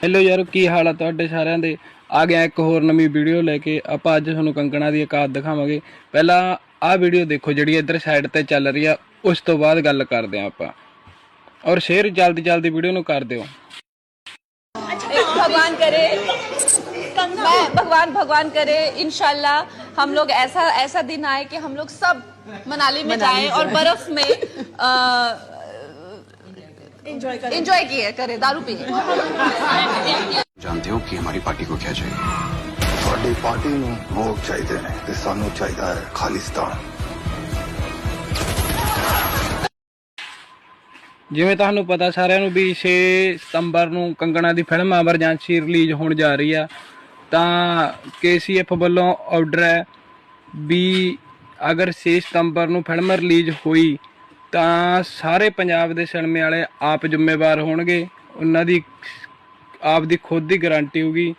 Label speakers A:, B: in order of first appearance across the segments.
A: Hello ਯਾਰ ਕੀ ਹਾਲ ਆ ਤੁਹਾਡੇ ਸਾਰਿਆਂ ਦੇ ਆ ਗਿਆ ਇੱਕ ਹੋਰ ਨਵੀਂ ਵੀਡੀਓ ਲੈ ਕੇ ਆਪਾਂ ਅੱਜ ਤੁਹਾਨੂੰ ਕੰਗਣਾ ਦੀ ਇਕਾਦ ਦਿਖਾਵਾਂਗੇ ਪਹਿਲਾਂ ਆਹ ਵੀਡੀਓ ਦੇਖੋ ਜਿਹੜੀ ਇੱਧਰ ਸਾਈਡ ਤੇ ਚੱਲ ਰਹੀ ਆ ਉਸ ਤੋਂ ਬਾਅਦ ਗੱਲ ਕਰਦੇ ਆ ਆਪਾਂ ਔਰ ਸ਼ੇਅਰ ਜਲਦੀ ਜਲਦੀ ਵੀਡੀਓ ਨੂੰ ਕਰ ਦਿਓ
B: भगवान करे मैं भगवान भगवान करे इंशाल्लाह हम लोग ऐसा ऐसा दिन आए कि हम लोग सब मनाली में जाएं और बर्फ में एंजॉय किए करे दारू पिए
C: जानते हो कि हमारी पार्टी को क्या चाहिए
D: ਸਾਡੀ ਪਾਰਟੀ ਨੂੰ ਲੋਕ ਚਾਹੀਦੇ ਨੇ ਤੇ ਸਾਨੂੰ ਚਾਹੀਦਾ ਹੈ ਖਾਲਿਸਤਾਨ
A: ਜਿਵੇਂ ਤੁਹਾਨੂੰ ਪਤਾ ਸਾਰਿਆਂ ਨੂੰ ਵੀ 6 ਸਤੰਬਰ ਨੂੰ ਕੰਗਣਾ ਦੀ ਫਿਲਮ ਐਮਰਜੈਂਸੀ ਰਿਲੀਜ਼ ਹੋਣ ਜਾ ਰਹੀ ਆ ਤਾਂ KCF ਵੱਲੋਂ ਆਰਡਰ ਹੈ ਵੀ ਅਗਰ 6 ਸਤੰਬਰ ਨੂੰ ਫਿਲਮ ਰਿਲੀਜ਼ ਹੋਈ ਤਾਂ ਸਾਰੇ ਪੰਜਾਬ ਦੇ ਸਿਨੇਮੇ ਵਾਲੇ ਆਪ ਜ਼ਿੰਮੇਵਾਰ ਹੋਣਗੇ। ਉਹਨਾਂ ਦੀ ਆਪ ਦੀ ਖੁਦ ਦੀ ਗਾਰੰਟੀ ਹੋਊਗੀ,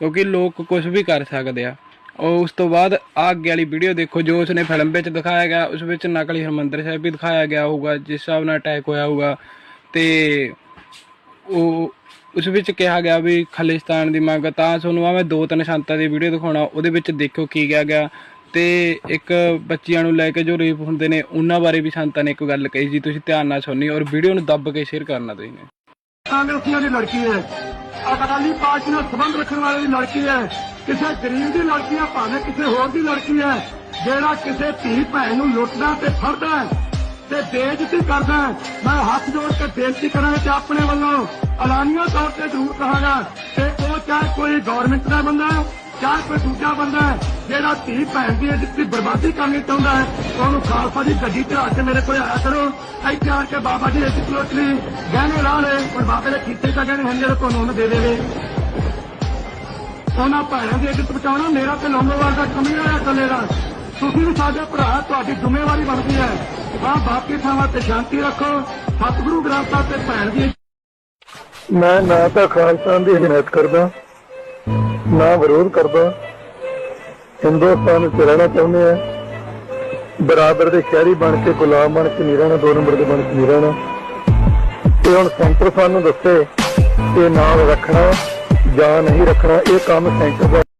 A: ਕਿਉਂਕਿ ਲੋਕ ਕੁਝ ਵੀ ਕਰ ਸਕਦੇ ਆ। ਉਹ ਉਸ ਤੋਂ ਬਾਅਦ ਆਹ ਅੱਗੇ ਵਾਲੀ ਵੀਡੀਓ ਦੇਖੋ, ਜੋ ਉਸਨੇ ਫਿਲਮ ਵਿੱਚ ਦਿਖਾਇਆ ਗਿਆ, ਉਸ ਵਿੱਚ ਨਕਲੀ ਹਰਮੰਦਰ ਸਾਹਿਬ ਵੀ ਦਿਖਾਇਆ ਗਿਆ ਹੋਊਗਾ, ਜਿਸ ਹਿਸਾਬ ਨਾਲ ਅਟੈਕ ਹੋਇਆ ਹੋਊਗਾ। ਤੇ ਉਹ ਉਸ ਵਿੱਚ ਕਿਹਾ ਗਿਆ ਵੀ ਖਾਲਿਸਤਾਨ ਦੀ ਮੰਗ ਤਾਂ ਤੁਹਾਨੂੰ ਆ ਮੈਂ ਦੋ ਤਿੰਨ ਸ਼ਾਂਤਾਂ ਦੀ ਵੀਡੀਓ ਦਿਖਾਉਣਾ, ਉਹਦੇ ਵਿੱਚ ਦੇਖੋ ਕੀ ਗਿਆ ਗਿਆ। ਤੇ ਇੱਕ ਬੱਚਿਆਂ ਨੂੰ ਲੈ ਕੇ ਜੋ ਰੇਪ ਹੁੰਦੇ ਨੇ, ਉਹਨਾਂ ਬਾਰੇ ਵੀ ਸੰਤਾਂ ਨੇ ਇੱਕ ਗੱਲ ਕਹੀ ਸੀ ਤੁਸੀਂ ਧਿਆਨ ਨਾਲ ਸੁਣਨੀ ਔਰ ਵੀਡੀਓ ਨੂੰ ਦੱਬ ਕੇ ਸ਼ੇਅਰ ਕਰਨਾ ਤੁਸੀਂ। ਨੇ
E: ਕਾਂਗਰਸੀਆਂ ਦੀ ਲੜਕੀ ਹੈ। ਅਕਾਲੀ ਪਾਰਟੀ ਨਾਲ ਸੰਬੰਧ ਰੱਖਣ ਵਾਲੀ ਦੀ ਲੜਕੀ ਹੈ। ਕਿਸੇ ਗਰੀਬ ਦੀ ਲੜਕੀ ਹੈ, ਭਾਵੇਂ ਕਿਸੇ ਹੋਰ ਦੀ ਲੜਕੀ ਹੈ। ਜਿਹੜਾ ਕਿਸੇ ਧੀ ਭੈਣ ਨੂੰ ਲੁੱਟਦਾ ਤੇ ਫੜਦਾ ਤੇ ਬੇਇੱਜ਼ਤੀ ਕਰਦਾ ਮੈਂ ਹੱਥ ਜੋੜ ਕੇ ਬੇਨਤੀ ਕਰਾਂਗਾ ਕਿ ਆਪਣੇ ਵੱਲੋਂ ਐਲਾਨੀਆ ਤੌਰ ਤੇ ਜ਼ਰੂਰ ਕਹਾਂਗਾ ਕਿ ਉਹ ਚਾਹੇ ਕੋਈ ਗਵਰਨਮੈਂਟ ਦਾ ਬੰਦਾ ਹੈ ਚਾਹੇ ਕੋਈ ਦੂਜਾ ਬੰਦਾ ਹੈ, ਜਿਹੜਾ ਧੀ ਭੈਣ ਦੀ ਇੱਜ਼ਤ ਦੀ ਬਰਬਾਦੀ ਕਰਨੀ ਚਾਹੁੰਦਾ ਹੈ, ਉਹਨੂੰ ਖਾਲਸਾ ਦੀ ਗੱਡੀ ਚੜਾ ਕੇ ਮੇਰੇ ਕੋਲ ਆਇਆ ਕਰੋ। ਇੱਥੇ ਆ ਕੇ ਬਾਬਾ ਜੀ ਇੱਜ਼ਤ ਲੋਟਲੀ ਗਹਿਣੇ ਲਾ ਲੈ ਪਰ ਬਾਬੇ ਦੇ ਕੀਤੇ ਤਾਂ ਗਹਿਣੇ ਹਨ ਜਿਹੜੇ ਤੁਹਾਨੂੰ ਉਹਨੂੰ ਦੇ ਦੇਵੇ। ਉਹਨਾਂ ਭੈਣਾਂ ਦੀ ਇੱਜ਼ਤ ਬਚਾਉਣਾ ਮੇਰਾ ਤੇ ਲੰਗੋਵਾਲ ਦਾ ਕਮੀ ਹੀ ਹੋਇਆ ਚੱਲੇਗਾ ਤੁਸੀਂ ਵੀ ਸਾਡੇ ਭਰਾ, ਤੁਹਾਡੀ ਜ਼ਿੰਮੇਵਾਰੀ ਬਣਦੀ ਹੈ। ਆ ਬਾਕੀ ਥਾਵਾਂ ਤੇ ਸ਼ਾਂਤੀ ਰੱਖੋ। ਸਤਿਗੁਰੂ ਗ੍ਰੰਥ ਸਾਹਿਬ ਤੇ ਭੈਣ ਦੀ ਮੈਂ ਨਾ ਤਾਂ ਖਾਲਸਾ ਦੀ ਹਿਮਾਇਤ ਕਰਦਾ। ਨਾ ਵਿਰੋਧ ਕਰਦਾ। ਹਿੰਦੁਸਤਾਨ ਵਿੱਚ ਰਹਿਣਾ ਚਾਹੁੰਦੇ ਆ। ਬਰਾਬਰ ਦੇ ਸ਼ਹਿਰੀ ਬਣ ਕੇ, ਗੁਲਾਮ ਬਣ ਕੇ ਨਹੀਂ ਰਹਿਣਾ, ਦੋ ਨੰਬਰ ਦੇ ਬਣ ਕੇ ਨਹੀਂ ਰਹਿਣਾ। ਤੇ ਹੁਣ ਸੈਂਟਰ ਸਾਨੂੰ ਦੱਸੇ, ਇਹ ਨਾਮ ਰੱਖਣਾ ਜਾਂ ਨਹੀਂ ਰੱਖਣਾ, ਇਹ ਕੰਮ ਸੈਂਟਰ ਦਾ